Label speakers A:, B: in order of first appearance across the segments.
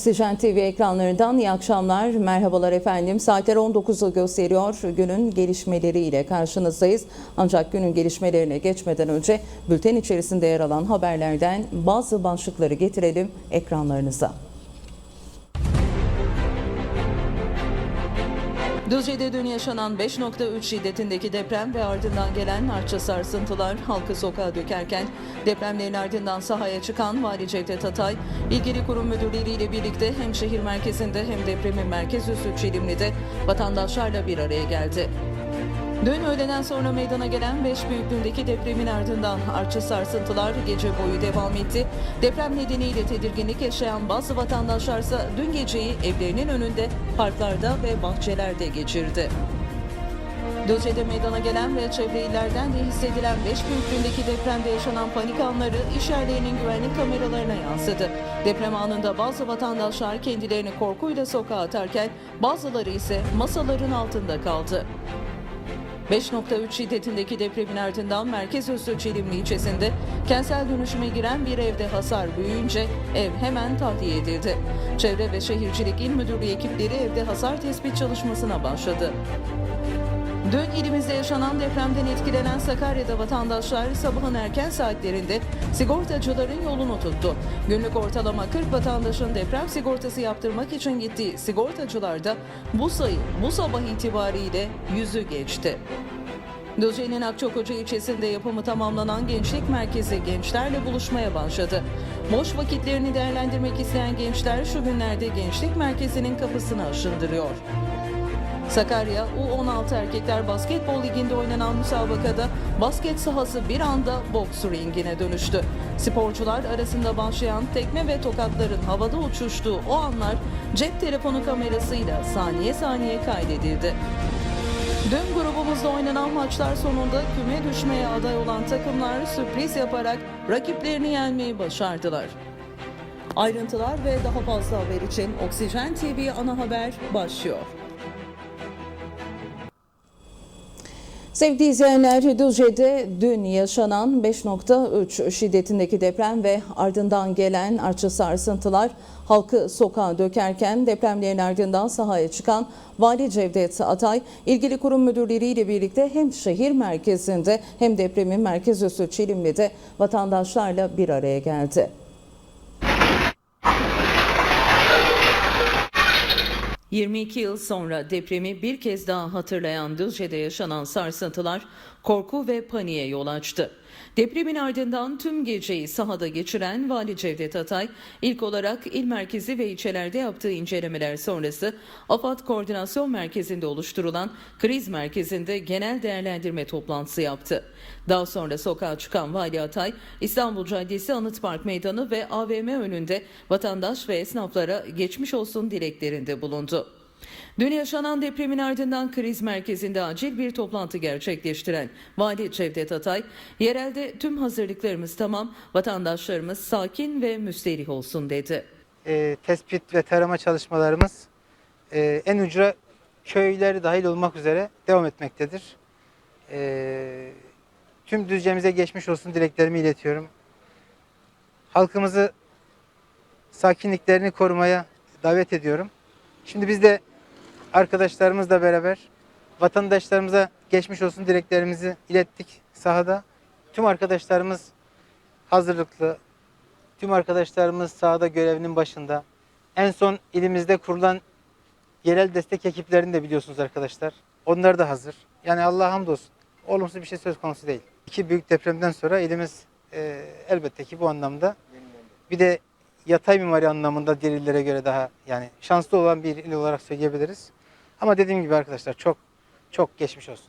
A: Oksijen TV ekranlarından iyi akşamlar. Merhabalar efendim. Saatler 19'u gösteriyor. Günün gelişmeleriyle karşınızdayız. Ancak günün gelişmelerine geçmeden önce bülten içerisinde yer alan haberlerden bazı başlıkları getirelim ekranlarınıza. Düzce'de dün yaşanan 5.3 şiddetindeki deprem ve ardından gelen artçı sarsıntılar halkı sokağa dökerken depremlerin ardından sahaya çıkan Vali Cevdet Atay, ilgili kurum müdürleriyle birlikte hem şehir merkezinde hem depremin merkez üssü Çilimli'de vatandaşlarla bir araya geldi. Dün öğleden sonra meydana gelen 5 büyüklüğündeki depremin ardından artçı sarsıntılar gece boyu devam etti. Deprem nedeniyle tedirginlik yaşayan bazı vatandaşlarsa dün geceyi evlerinin önünde, parklarda ve bahçelerde geçirdi. Düzce'de meydana gelen ve çevre illerden de hissedilen 5 büyüklüğündeki depremde yaşanan panik anları iş yerlerinin güvenlik kameralarına yansıdı. Deprem anında bazı vatandaşlar kendilerini korkuyla sokağa atarken bazıları ise masaların altında kaldı. 5.3 şiddetindeki depremin ardından merkez üssü Çelimli ilçesinde kentsel dönüşüme giren bir evde hasar büyüyünce ev hemen tahliye edildi. Çevre ve Şehircilik İl Müdürlüğü ekipleri evde hasar tespit çalışmasına başladı. Dün ilimizde yaşanan depremden etkilenen Sakarya'da vatandaşlar sabahın erken saatlerinde sigortacıların yolunu tuttu. Günlük ortalama 40 vatandaşın deprem sigortası yaptırmak için gittiği sigortacılarda bu sayı bu sabah itibariyle yüzü geçti. Düzce'nin Akçakoca ilçesinde yapımı tamamlanan gençlik merkezi gençlerle buluşmaya başladı. Boş vakitlerini değerlendirmek isteyen gençler şu günlerde gençlik merkezinin kapısını aşındırıyor. Sakarya U16 Erkekler Basketbol Ligi'nde oynanan müsabakada basket sahası bir anda boks ringine dönüştü. Sporcular arasında başlayan tekme ve tokatların havada uçuştuğu o anlar cep telefonu kamerasıyla saniye saniye kaydedildi. Dün grubumuzda oynanan maçlar sonunda küme düşmeye aday olan takımlar sürpriz yaparak rakiplerini yenmeyi başardılar. Ayrıntılar ve daha fazla haber için Oksijen TV ana haber başlıyor. Sevgili izleyenler, Düzce'de dün yaşanan 5.3 şiddetindeki deprem ve ardından gelen artçı sarsıntılar halkı sokağa dökerken depremlerin ardından sahaya çıkan Vali Cevdet Atay, ilgili kurum müdürleriyle birlikte hem şehir merkezinde hem depremin merkez üssü Çilimli'de vatandaşlarla bir araya geldi. 22 yıl sonra depremi bir kez daha hatırlayan Düzce'de yaşanan sarsıntılar korku ve paniğe yol açtı. Depremin ardından tüm geceyi sahada geçiren Vali Cevdet Atay, ilk olarak il merkezi ve ilçelerde yaptığı incelemeler sonrası AFAD Koordinasyon Merkezi'nde oluşturulan kriz merkezinde genel değerlendirme toplantısı yaptı. Daha sonra sokağa çıkan Vali Atay, İstanbul Caddesi Anıt Park Meydanı ve AVM önünde vatandaş ve esnaflara geçmiş olsun dileklerinde bulundu. Dün yaşanan depremin ardından kriz merkezinde acil bir toplantı gerçekleştiren Vali Cevdet Atay, yerelde tüm hazırlıklarımız tamam, vatandaşlarımız sakin ve müsterih olsun dedi.
B: e, tespit ve tarama çalışmalarımız e, en ucra köyleri dahil olmak üzere devam etmektedir. E, tüm Düzce'mize geçmiş olsun dileklerimi iletiyorum. Halkımızı sakinliklerini korumaya davet ediyorum. Şimdi biz de arkadaşlarımızla beraber vatandaşlarımıza geçmiş olsun dileklerimizi ilettik sahada. Tüm arkadaşlarımız hazırlıklı, Tüm arkadaşlarımız sahada görevinin başında. En son ilimizde kurulan yerel destek ekiplerini de biliyorsunuz arkadaşlar. Onlar da hazır. Yani Allah'a hamdolsun. Olumsuz bir şey söz konusu değil. İki büyük depremden sonra ilimiz e, elbette ki bu anlamda bir de yatay mimari anlamında diğer illere göre daha yani şanslı olan bir il olarak söyleyebiliriz. Ama dediğim gibi arkadaşlar çok çok geçmiş olsun.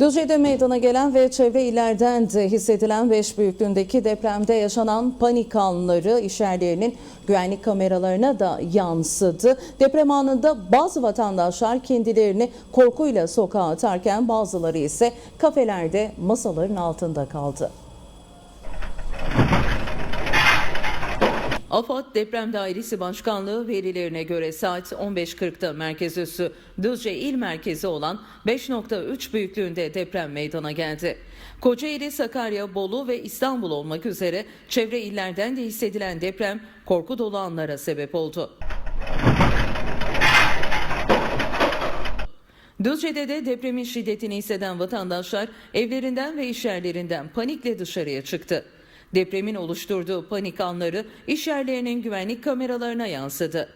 A: Düzce'de meydana gelen ve çevre illerden de hissedilen 5 büyüklüğündeki depremde yaşanan panik anları işyerlerinin güvenlik kameralarına da yansıdı. Deprem anında bazı vatandaşlar kendilerini korkuyla sokağa atarken bazıları ise kafelerde masaların altında kaldı. AFAD Deprem Dairesi Başkanlığı verilerine göre saat 15.40'da merkez üssü Düzce il merkezi olan 5.3 büyüklüğünde deprem meydana geldi. Kocaeli, Sakarya, Bolu ve İstanbul olmak üzere çevre illerden de hissedilen deprem korku dolu anlara sebep oldu. Düzce'de de depremin şiddetini hisseden vatandaşlar evlerinden ve işyerlerinden panikle dışarıya çıktı. Depremin oluşturduğu panik anları işyerlerinin güvenlik kameralarına yansıdı.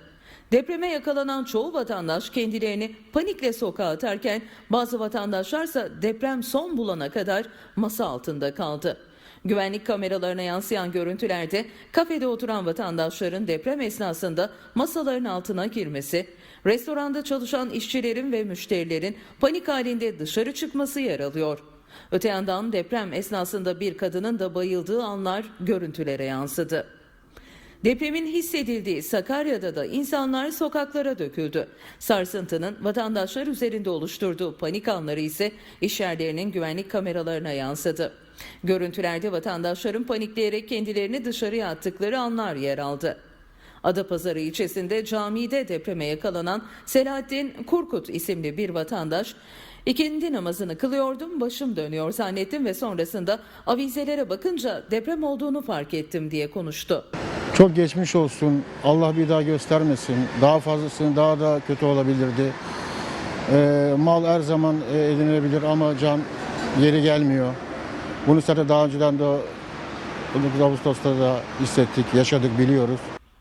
A: Depreme yakalanan çoğu vatandaş kendilerini panikle sokağa atarken bazı vatandaşlarsa deprem son bulana kadar masa altında kaldı. Güvenlik kameralarına yansıyan görüntülerde kafede oturan vatandaşların deprem esnasında masaların altına girmesi, restoranda çalışan işçilerin ve müşterilerin panik halinde dışarı çıkması yer alıyor. Öte yandan deprem esnasında bir kadının da bayıldığı anlar görüntülere yansıdı. Depremin hissedildiği Sakarya'da da insanlar sokaklara döküldü. Sarsıntının vatandaşlar üzerinde oluşturduğu panik anları ise işyerlerinin güvenlik kameralarına yansıdı. Görüntülerde vatandaşların panikleyerek kendilerini dışarıya attıkları anlar yer aldı. Adapazarı ilçesinde camide depreme yakalanan Selahattin Kurkut isimli bir vatandaş İkindi namazını kılıyordum, başım dönüyor zannettim ve sonrasında avizelere bakınca deprem olduğunu fark ettim diye konuştu.
C: Çok geçmiş olsun. Allah bir daha göstermesin. Daha fazlasını daha da kötü olabilirdi. Ee, mal her zaman e, edinilebilir ama can yeri gelmiyor. Bunu zaten daha önceden de 19 Ağustos'ta da hissettik, yaşadık, biliyoruz.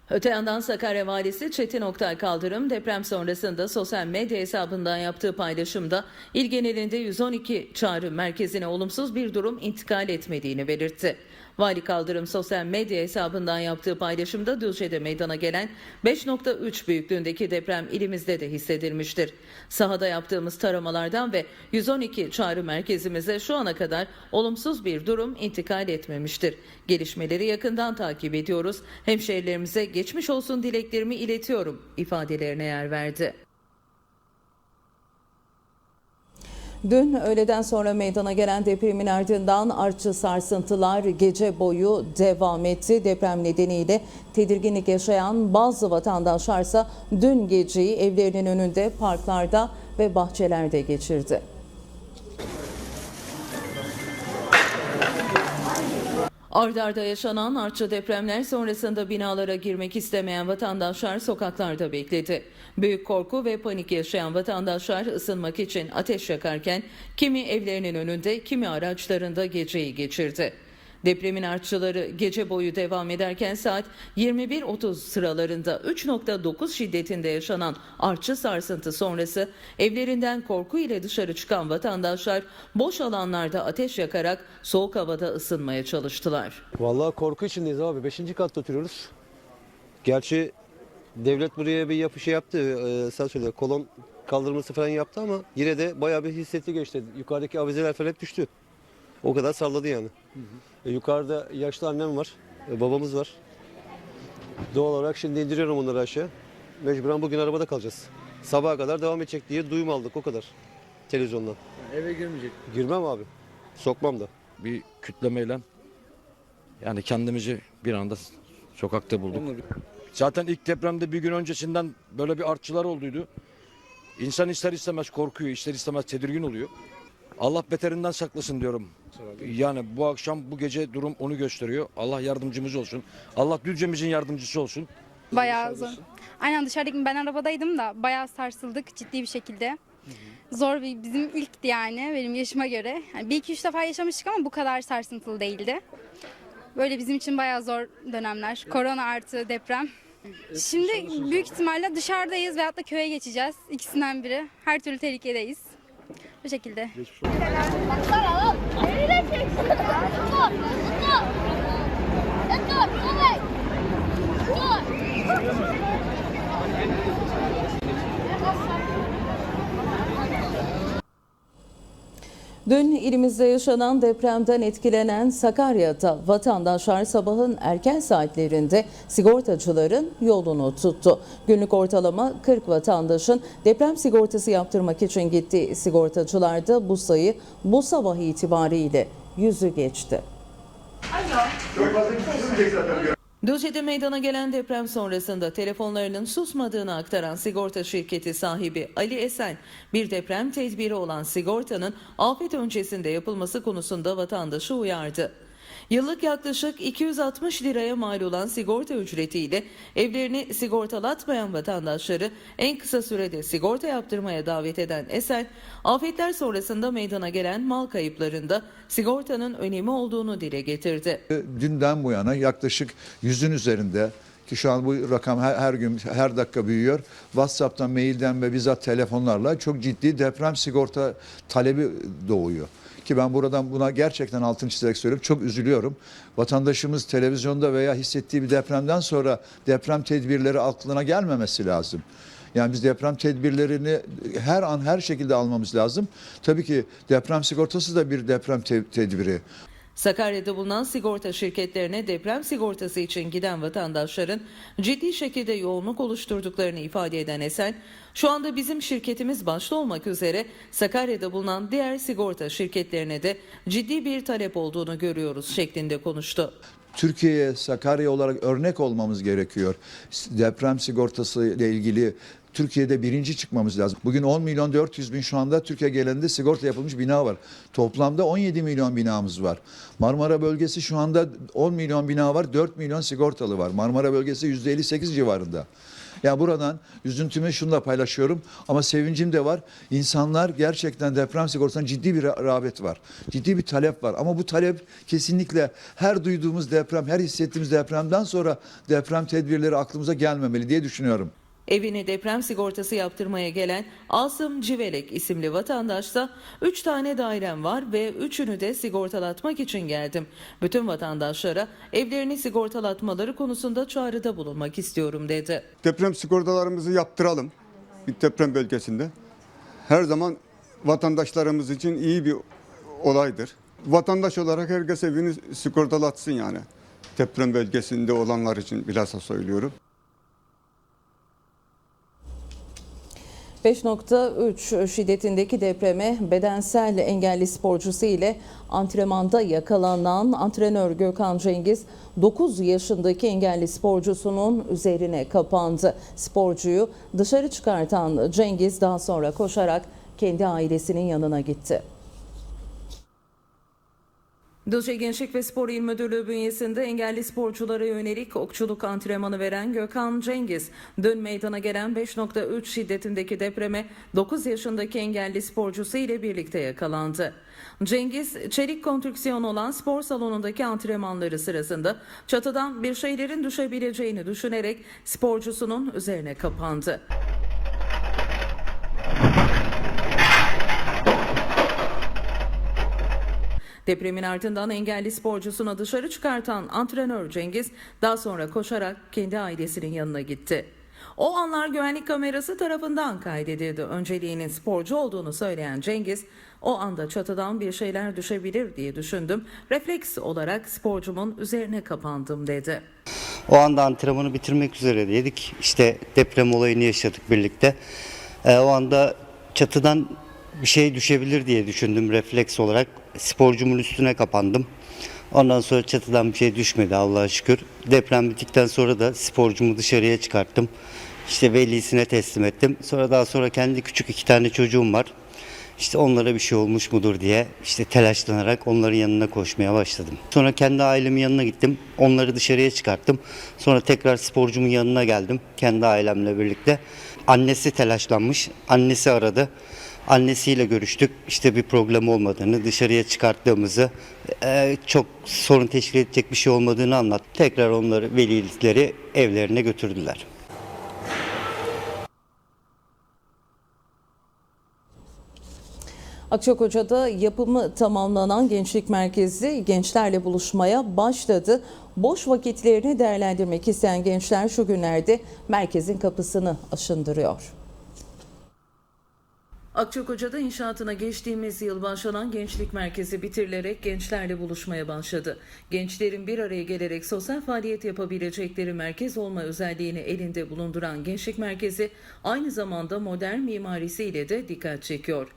A: Öte yandan Sakarya Valisi Çetin Oktay Kaldırım deprem sonrasında sosyal medya hesabından yaptığı paylaşımda il genelinde 112 çağrı merkezine olumsuz bir durum intikal etmediğini belirtti. Vali Kaldırım sosyal medya hesabından yaptığı paylaşımda Düzce'de meydana gelen 5.3 büyüklüğündeki deprem ilimizde de hissedilmiştir. Sahada yaptığımız taramalardan ve 112 çağrı merkezimize şu ana kadar olumsuz bir durum intikal etmemiştir. Gelişmeleri yakından takip ediyoruz. Hemşehrilerimize geçmiş olsun dileklerimi iletiyorum ifadelerine yer verdi. Dün öğleden sonra meydana gelen depremin ardından artçı sarsıntılar gece boyu devam etti. Deprem nedeniyle tedirginlik yaşayan bazı vatandaşlarsa dün geceyi evlerinin önünde, parklarda ve bahçelerde geçirdi. Ardarda arda yaşanan artçı depremler sonrasında binalara girmek istemeyen vatandaşlar sokaklarda bekledi. Büyük korku ve panik yaşayan vatandaşlar ısınmak için ateş yakarken kimi evlerinin önünde kimi araçlarında geceyi geçirdi. Depremin artçıları gece boyu devam ederken saat 21.30 sıralarında 3.9 şiddetinde yaşanan artçı sarsıntı sonrası evlerinden korku ile dışarı çıkan vatandaşlar boş alanlarda ateş yakarak soğuk havada ısınmaya çalıştılar.
D: Vallahi korku içindeyiz abi. Beşinci katta oturuyoruz. Gerçi devlet buraya bir yapı şey yaptı. E, sen söyle kolon kaldırması falan yaptı ama yine de bayağı bir hissetti geçti. Yukarıdaki avizeler falan hep düştü. O kadar salladı yani. E, yukarıda yaşlı annem var. e, babamız var. Doğal olarak şimdi indiriyorum onları aşağı. Mecburen bugün arabada kalacağız. Sabaha kadar devam edecek diye duyum aldık o kadar. Televizyondan.
E: Eve girmeyecek.
D: Girmem abi. Sokmam da.
E: Bir kütlemeyle yani kendimizi bir anda sokakta bulduk. Zaten ilk depremde bir gün öncesinden böyle bir artçılar olduydu. İnsan ister istemez korkuyor, ister istemez tedirgin oluyor. Allah beterinden saklasın diyorum. Yani bu akşam bu gece durum onu gösteriyor. Allah yardımcımız olsun. Allah Düzce'mizin yardımcısı olsun.
F: Bayağı zor. Aynen dışarıdaki ben arabadaydım da bayağı sarsıldık ciddi bir şekilde. Zor bir bizim ilkti yani benim yaşıma göre. Yani bir iki üç defa yaşamıştık ama bu kadar sarsıntılı değildi. Böyle bizim için bayağı zor dönemler. Korona artı deprem. Şimdi büyük ihtimalle dışarıdayız veyahut da köye geçeceğiz. İkisinden biri. Her türlü tehlikedeyiz. Bu şekilde.
G: Стоп! Стоп! Стоп! Давай! Стоп!
A: Dün ilimizde yaşanan depremden etkilenen Sakarya'da vatandaşlar sabahın erken saatlerinde sigortacıların yolunu tuttu. Günlük ortalama 40 vatandaşın deprem sigortası yaptırmak için gittiği sigortacılarda bu sayı bu sabah itibariyle yüzü geçti. Düzce'de meydana gelen deprem sonrasında telefonlarının susmadığını aktaran sigorta şirketi sahibi Ali Esen, bir deprem tedbiri olan sigortanın afet öncesinde yapılması konusunda vatandaşı uyardı. Yıllık yaklaşık 260 liraya mal olan sigorta ücretiyle evlerini sigortalatmayan vatandaşları en kısa sürede sigorta yaptırmaya davet eden Esen, afetler sonrasında meydana gelen mal kayıplarında sigortanın önemi olduğunu dile getirdi.
H: Dünden bu yana yaklaşık yüzün üzerinde ki şu an bu rakam her, her gün her dakika büyüyor. WhatsApp'tan, mailden ve bizzat telefonlarla çok ciddi deprem sigorta talebi doğuyor. Ki ben buradan buna gerçekten altını çizerek söylüyorum. Çok üzülüyorum. Vatandaşımız televizyonda veya hissettiği bir depremden sonra deprem tedbirleri aklına gelmemesi lazım. Yani biz deprem tedbirlerini her an her şekilde almamız lazım. Tabii ki deprem sigortası da bir deprem te- tedbiri.
A: Sakarya'da bulunan sigorta şirketlerine deprem sigortası için giden vatandaşların ciddi şekilde yoğunluk oluşturduklarını ifade eden Esen, şu anda bizim şirketimiz başta olmak üzere Sakarya'da bulunan diğer sigorta şirketlerine de ciddi bir talep olduğunu görüyoruz şeklinde konuştu.
H: Türkiye'ye Sakarya olarak örnek olmamız gerekiyor. Deprem sigortası ile ilgili Türkiye'de birinci çıkmamız lazım. Bugün 10 milyon 400 bin şu anda Türkiye genelinde sigorta yapılmış bina var. Toplamda 17 milyon binamız var. Marmara bölgesi şu anda 10 milyon bina var, 4 milyon sigortalı var. Marmara bölgesi %58 civarında. Ya buradan üzüntümü şunla paylaşıyorum ama sevincim de var. İnsanlar gerçekten deprem sigortasına ciddi bir ra- rağbet var. Ciddi bir talep var ama bu talep kesinlikle her duyduğumuz deprem, her hissettiğimiz depremden sonra deprem tedbirleri aklımıza gelmemeli diye düşünüyorum.
A: Evine deprem sigortası yaptırmaya gelen Asım Civelek isimli vatandaşsa 3 tane dairem var ve üçünü de sigortalatmak için geldim. Bütün vatandaşlara evlerini sigortalatmaları konusunda çağrıda bulunmak istiyorum dedi.
I: deprem sigortalarımızı yaptıralım bir deprem bölgesinde. Her zaman vatandaşlarımız için iyi bir olaydır. Vatandaş olarak herkes evini sigortalatsın yani. Deprem bölgesinde olanlar için bilhassa söylüyorum.
A: 5.3 şiddetindeki depreme bedensel engelli sporcusu ile antrenmanda yakalanan antrenör Gökhan Cengiz 9 yaşındaki engelli sporcusunun üzerine kapandı. Sporcuyu dışarı çıkartan Cengiz daha sonra koşarak kendi ailesinin yanına gitti. Düzce Gençlik ve Spor İl Müdürlüğü bünyesinde engelli sporculara yönelik okçuluk antrenmanı veren Gökhan Cengiz, dün meydana gelen 5.3 şiddetindeki depreme 9 yaşındaki engelli sporcusu ile birlikte yakalandı. Cengiz, çelik konstrüksiyon olan spor salonundaki antrenmanları sırasında çatıdan bir şeylerin düşebileceğini düşünerek sporcusunun üzerine kapandı. Depremin ardından engelli sporcusunu dışarı çıkartan antrenör Cengiz daha sonra koşarak kendi ailesinin yanına gitti. O anlar güvenlik kamerası tarafından kaydedildi. Önceliğinin sporcu olduğunu söyleyen Cengiz, o anda çatıdan bir şeyler düşebilir diye düşündüm. Refleks olarak sporcumun üzerine kapandım dedi.
J: O anda antrenmanı bitirmek üzereydik. İşte deprem olayını yaşadık birlikte. Ee, o anda çatıdan bir şey düşebilir diye düşündüm refleks olarak. Sporcumun üstüne kapandım. Ondan sonra çatıdan bir şey düşmedi Allah'a şükür. Deprem bittikten sonra da sporcumu dışarıya çıkarttım. İşte velisine teslim ettim. Sonra daha sonra kendi küçük iki tane çocuğum var. İşte onlara bir şey olmuş mudur diye işte telaşlanarak onların yanına koşmaya başladım. Sonra kendi ailemin yanına gittim. Onları dışarıya çıkarttım. Sonra tekrar sporcumun yanına geldim. Kendi ailemle birlikte. Annesi telaşlanmış. Annesi aradı. Annesiyle görüştük. İşte bir problem olmadığını, dışarıya çıkarttığımızı, eee, çok sorun teşkil edecek bir şey olmadığını anlattı. Tekrar onları, velilikleri evlerine götürdüler.
A: Akçakoca'da yapımı tamamlanan gençlik merkezi gençlerle buluşmaya başladı. Boş vakitlerini değerlendirmek isteyen gençler şu günlerde merkezin kapısını aşındırıyor. Akçakoca'da inşaatına geçtiğimiz yıl başlanan gençlik merkezi bitirilerek gençlerle buluşmaya başladı. Gençlerin bir araya gelerek sosyal faaliyet yapabilecekleri merkez olma özelliğini elinde bulunduran gençlik merkezi aynı zamanda modern mimarisiyle de dikkat çekiyor.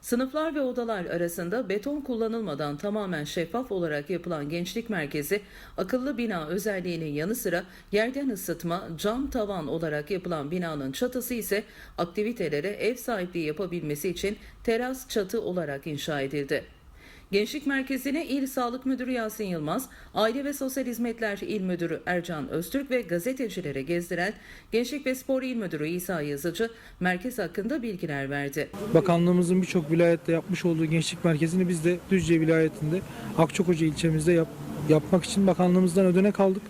A: Sınıflar ve odalar arasında beton kullanılmadan tamamen şeffaf olarak yapılan gençlik merkezi, akıllı bina özelliğinin yanı sıra yerden ısıtma, cam tavan olarak yapılan binanın çatısı ise aktivitelere ev sahipliği yapabilmesi için teras çatı olarak inşa edildi. Gençlik Merkezi'ne İl Sağlık Müdürü Yasin Yılmaz, Aile ve Sosyal Hizmetler İl Müdürü Ercan Öztürk ve gazetecilere gezdiren Gençlik ve Spor İl Müdürü İsa Yazıcı merkez hakkında bilgiler verdi.
K: Bakanlığımızın birçok vilayette yapmış olduğu gençlik merkezini biz de Düzce vilayetinde Akçakoca ilçemizde yap- yapmak için bakanlığımızdan ödenek aldık.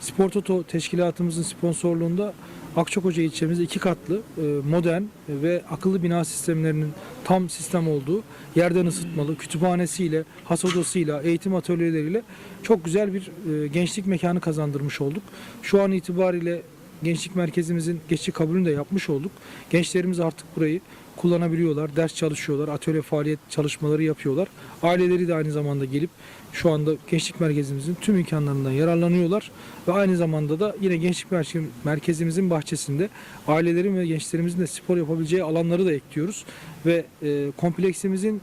K: Spor Toto teşkilatımızın sponsorluğunda Akçakoca ilçemizde iki katlı e, modern ve akıllı bina sistemlerinin tam sistem olduğu yerden ısıtmalı kütüphanesiyle, has odasıyla, eğitim atölyeleriyle çok güzel bir e, gençlik mekanı kazandırmış olduk. Şu an itibariyle gençlik merkezimizin geçici kabulünü de yapmış olduk. Gençlerimiz artık burayı kullanabiliyorlar, ders çalışıyorlar, atölye faaliyet çalışmaları yapıyorlar. Aileleri de aynı zamanda gelip şu anda gençlik merkezimizin tüm imkanlarından yararlanıyorlar ve aynı zamanda da yine gençlik merke- merkezimizin bahçesinde ailelerin ve gençlerimizin de spor yapabileceği alanları da ekliyoruz ve e, kompleksimizin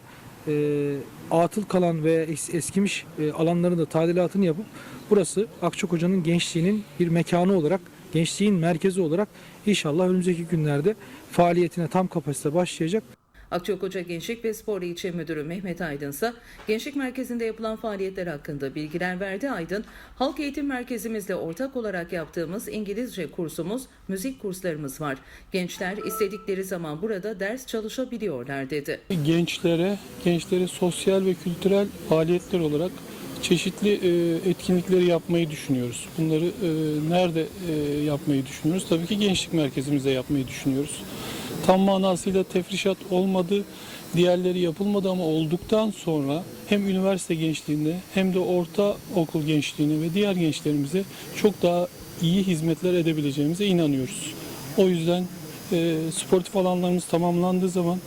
K: e, atıl kalan ve es- eskimiş e, alanların da tadilatını yapıp burası Akçakoca'nın gençliğinin bir mekanı olarak gençliğin merkezi olarak inşallah önümüzdeki günlerde faaliyetine tam kapasite başlayacak.
A: Akçakoca Gençlik ve Spor İlçe Müdürü Mehmet Aydın ise Gençlik Merkezi'nde yapılan faaliyetler hakkında bilgiler verdi. Aydın, Halk Eğitim Merkezimizle ortak olarak yaptığımız İngilizce kursumuz, müzik kurslarımız var. Gençler istedikleri zaman burada ders çalışabiliyorlar dedi.
K: Gençlere, gençlere sosyal ve kültürel faaliyetler olarak çeşitli e, etkinlikleri yapmayı düşünüyoruz. Bunları e, nerede e, yapmayı düşünüyoruz? Tabii ki gençlik merkezimizde yapmayı düşünüyoruz. Tam manasıyla tefrişat olmadı, diğerleri yapılmadı ama olduktan sonra hem üniversite gençliğinde hem de orta okul gençliğine ve diğer gençlerimize çok daha iyi hizmetler edebileceğimize inanıyoruz. O yüzden e, sportif alanlarımız tamamlandığı zaman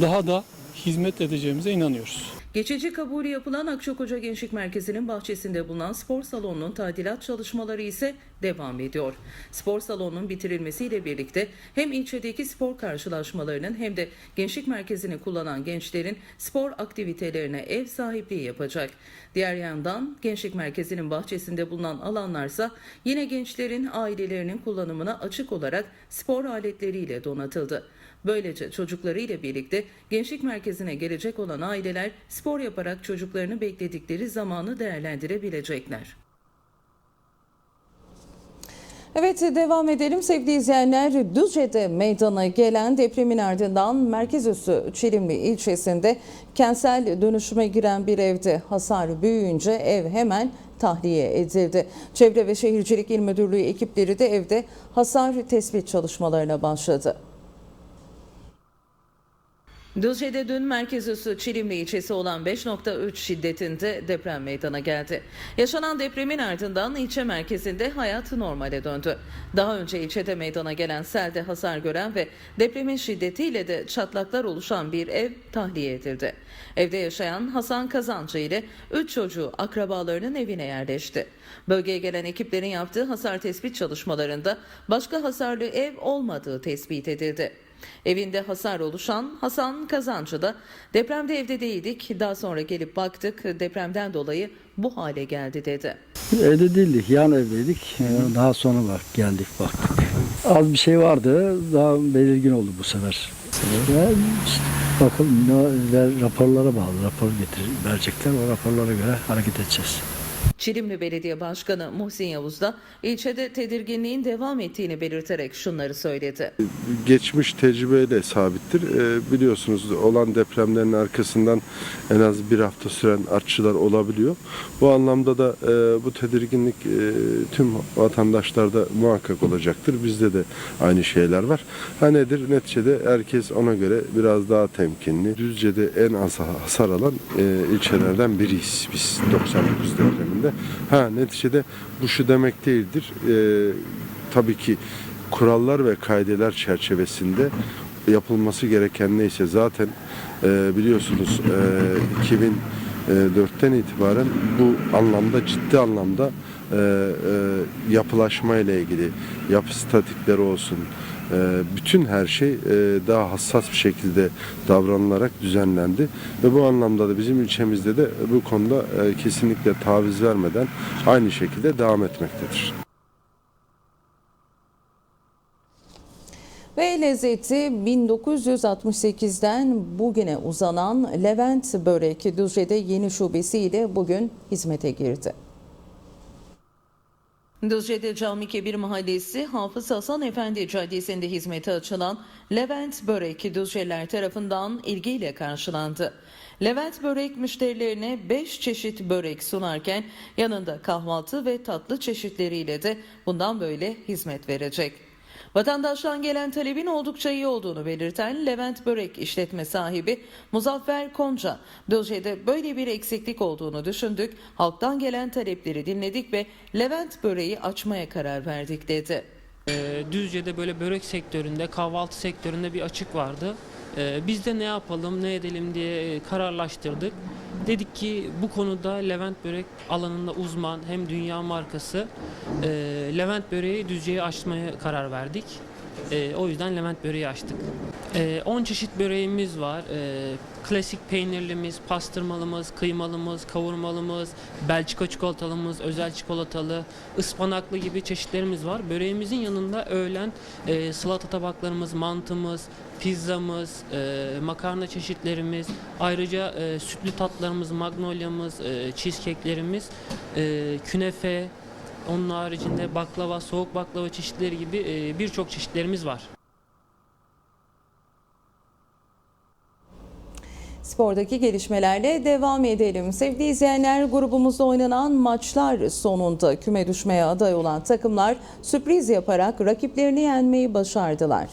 K: daha da hizmet edeceğimize inanıyoruz.
A: Geçici kabulü yapılan Akçakoca Gençlik Merkezi'nin bahçesinde bulunan spor salonunun tadilat çalışmaları ise devam ediyor. Spor salonunun bitirilmesiyle birlikte hem ilçedeki spor karşılaşmalarının hem de gençlik merkezini kullanan gençlerin spor aktivitelerine ev sahipliği yapacak. Diğer yandan gençlik merkezinin bahçesinde bulunan alanlarsa yine gençlerin ailelerinin kullanımına açık olarak spor aletleriyle donatıldı. Böylece çocuklarıyla birlikte gençlik merkezine gelecek olan aileler spor yaparak çocuklarını bekledikleri zamanı değerlendirebilecekler.
L: Evet devam edelim sevgili izleyenler. Düzce'de meydana gelen depremin ardından merkez üssü Çilimli ilçesinde kentsel dönüşüme giren bir evde hasar büyüyünce ev hemen tahliye edildi. Çevre ve Şehircilik İl Müdürlüğü ekipleri de evde hasar tespit çalışmalarına başladı.
A: Düzce'de dün merkez üssü Çilimli ilçesi olan 5.3 şiddetinde deprem meydana geldi. Yaşanan depremin ardından ilçe merkezinde hayat normale döndü. Daha önce ilçede meydana gelen selde hasar gören ve depremin şiddetiyle de çatlaklar oluşan bir ev tahliye edildi. Evde yaşayan Hasan Kazancı ile 3 çocuğu akrabalarının evine yerleşti. Bölgeye gelen ekiplerin yaptığı hasar tespit çalışmalarında başka hasarlı ev olmadığı tespit edildi. Evinde hasar oluşan Hasan Kazancı da depremde evde değildik daha sonra gelip baktık depremden dolayı bu hale geldi dedi.
M: Evde değildik, yan evdeydik. Ee, Daha sonra bak geldik baktık. Az bir şey vardı, daha belirgin oldu bu sefer. Ve raporlara bağlı, rapor getir, verecekler. O raporlara göre hareket edeceğiz.
A: Çilimli Belediye Başkanı Muhsin Yavuz da ilçede tedirginliğin devam ettiğini belirterek şunları söyledi.
N: geçmiş tecrübeyle sabittir. Ee, biliyorsunuz olan depremlerin arkasından en az bir hafta süren artçılar olabiliyor. Bu anlamda da e, bu tedirginlik e, tüm vatandaşlarda muhakkak olacaktır. Bizde de aynı şeyler var. Ha nedir? Neticede herkes ona göre biraz daha temkinli. Düzce'de en az hasar alan e, ilçelerden biriyiz biz 99 depreminde. Ha neticede bu şu demek değildir. E, tabii ki kurallar ve kaideler çerçevesinde yapılması gereken neyse zaten e, biliyorsunuz e, 2004'ten itibaren bu anlamda ciddi anlamda e, e, yapılaşma ile ilgili, yapı statikleri olsun, bütün her şey e, daha hassas bir şekilde davranılarak düzenlendi. Ve bu anlamda da bizim ilçemizde de bu konuda e, kesinlikle taviz vermeden aynı şekilde devam etmektedir.
L: Ve lezzeti 1968'den bugüne uzanan Levent Börek Düzce'de yeni şubesiyle bugün hizmete girdi.
A: Düzce'de Cami Kebir Mahallesi Hafız Hasan Efendi Caddesi'nde hizmete açılan Levent Börek Düzceler tarafından ilgiyle karşılandı. Levent Börek müşterilerine 5 çeşit börek sunarken yanında kahvaltı ve tatlı çeşitleriyle de bundan böyle hizmet verecek. Vatandaştan gelen talebin oldukça iyi olduğunu belirten Levent Börek işletme sahibi Muzaffer Konca, Düzce'de böyle bir eksiklik olduğunu düşündük, halktan gelen talepleri dinledik ve Levent Böreği açmaya karar verdik dedi.
O: Ee, Düzce'de böyle börek sektöründe, kahvaltı sektöründe bir açık vardı. Ee, Biz de ne yapalım, ne edelim diye kararlaştırdık. Dedik ki bu konuda Levent Börek alanında uzman hem dünya markası ee, Levent Böreği Düzce'ye açmaya karar verdik. Ee, o yüzden Levent Böreği açtık. Ee, 10 çeşit böreğimiz var. Ee, klasik peynirlimiz, pastırmalımız, kıymalımız, kavurmalımız, Belçika çikolatalımız, özel çikolatalı, ıspanaklı gibi çeşitlerimiz var. Böreğimizin yanında öğlen e, salata tabaklarımız, mantımız, pizzamız, e, makarna çeşitlerimiz, ayrıca e, sütlü tatlarımız, magnolia'mız, e, cheesecake'lerimiz, e, künefe, onun haricinde baklava, soğuk baklava çeşitleri gibi birçok çeşitlerimiz var.
L: Spordaki gelişmelerle devam edelim. Sevgili izleyenler grubumuzda oynanan maçlar sonunda küme düşmeye aday olan takımlar sürpriz yaparak rakiplerini yenmeyi başardılar.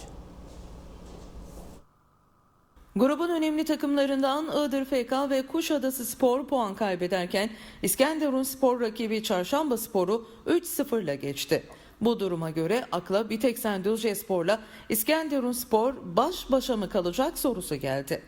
A: Grubun önemli takımlarından Iğdır FK ve Kuşadası Spor puan kaybederken İskenderun Spor rakibi Çarşamba Spor'u 3-0 ile geçti. Bu duruma göre akla Biteksen Düzce Spor'la İskenderun Spor baş başa mı kalacak sorusu geldi.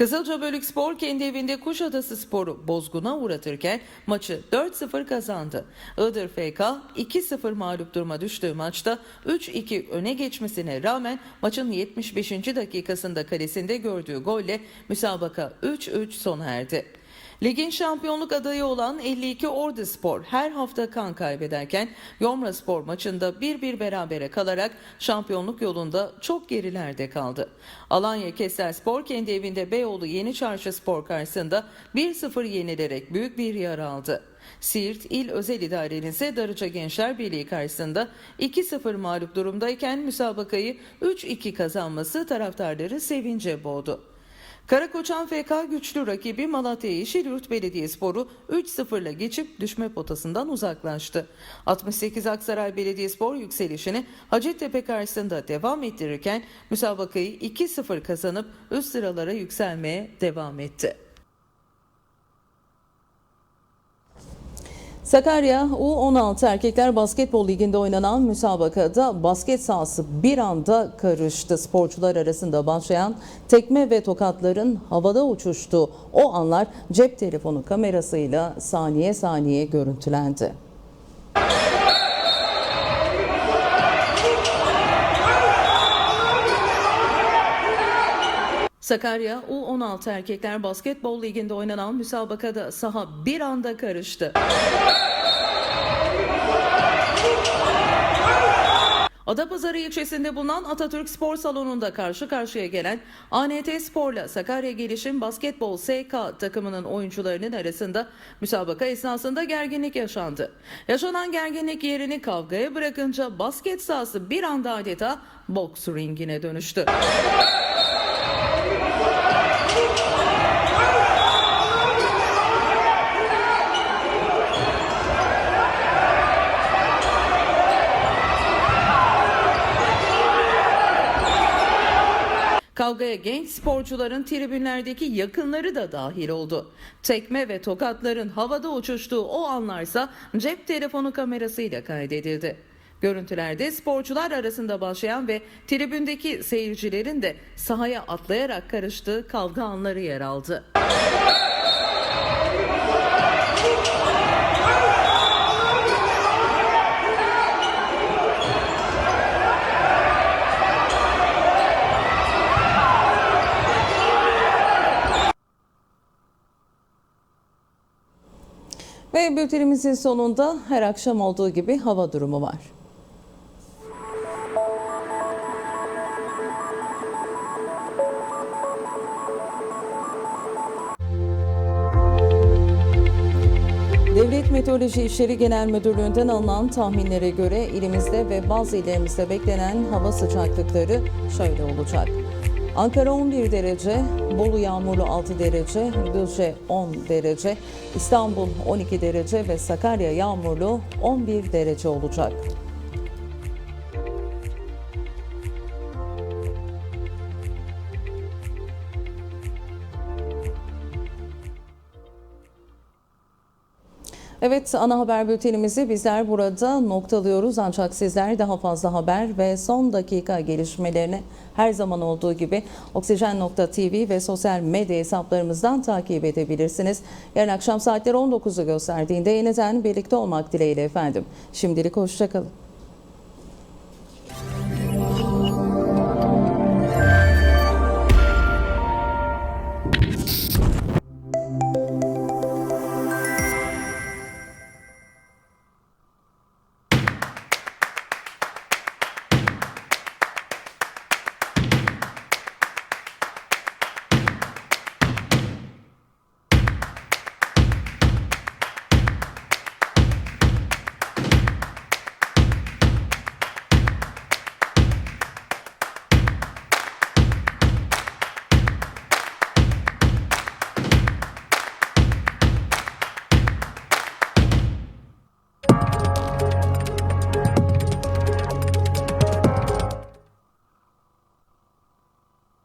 A: Kızılca Bölük Spor kendi evinde Kuşadası Spor'u bozguna uğratırken maçı 4-0 kazandı. Iğdır FK 2-0 mağlup duruma düştüğü maçta 3-2 öne geçmesine rağmen maçın 75. dakikasında kalesinde gördüğü golle müsabaka 3-3 sona erdi. Ligin şampiyonluk adayı olan 52 Ordu Spor her hafta kan kaybederken Yomra Spor maçında 1-1 berabere kalarak şampiyonluk yolunda çok gerilerde kaldı. Alanya Kestel Spor kendi evinde Beyoğlu Yeni Çarşı Spor karşısında 1-0 yenilerek büyük bir yara aldı. Siirt İl Özel İdare'nin ise Darıca Gençler Birliği karşısında 2-0 mağlup durumdayken müsabakayı 3-2 kazanması taraftarları sevince boğdu. Karakoçan FK güçlü rakibi Malatya Yeşilyurt Belediyespor'u 3-0 ile geçip düşme potasından uzaklaştı. 68 Aksaray Belediyespor yükselişini Hacettepe karşısında devam ettirirken müsabakayı 2-0 kazanıp üst sıralara yükselmeye devam etti.
L: Sakarya U16 Erkekler Basketbol Ligi'nde oynanan müsabakada basket sahası bir anda karıştı. Sporcular arasında başlayan tekme ve tokatların havada uçuştuğu o anlar cep telefonu kamerasıyla saniye saniye görüntülendi.
A: Sakarya U16 Erkekler Basketbol Ligi'nde oynanan müsabakada saha bir anda karıştı. Adapazarı ilçesinde bulunan Atatürk Spor Salonu'nda karşı karşıya gelen ANT Spor'la Sakarya Gelişim Basketbol SK takımının oyuncularının arasında müsabaka esnasında gerginlik yaşandı. Yaşanan gerginlik yerini kavgaya bırakınca basket sahası bir anda adeta boks ringine dönüştü. Kavgaya genç sporcuların tribünlerdeki yakınları da dahil oldu. Tekme ve tokatların havada uçuştuğu o anlarsa cep telefonu kamerasıyla kaydedildi. Görüntülerde sporcular arasında başlayan ve tribündeki seyircilerin de sahaya atlayarak karıştığı kavga anları yer aldı. Ve bültenimizin sonunda her akşam olduğu gibi hava durumu var. Devlet Meteoroloji İşleri Genel Müdürlüğü'nden alınan tahminlere göre ilimizde ve bazı illerimizde beklenen hava sıcaklıkları şöyle olacak. Ankara 11 derece, Bolu yağmurlu 6 derece, Düzce 10 derece, İstanbul 12 derece ve Sakarya yağmurlu 11 derece olacak. Evet ana haber bültenimizi bizler burada noktalıyoruz ancak sizler daha fazla haber ve son dakika gelişmelerini her zaman olduğu gibi oksijen.tv ve sosyal medya hesaplarımızdan takip edebilirsiniz. Yarın akşam saatler 19'u gösterdiğinde yeniden birlikte olmak dileğiyle efendim. Şimdilik hoşçakalın.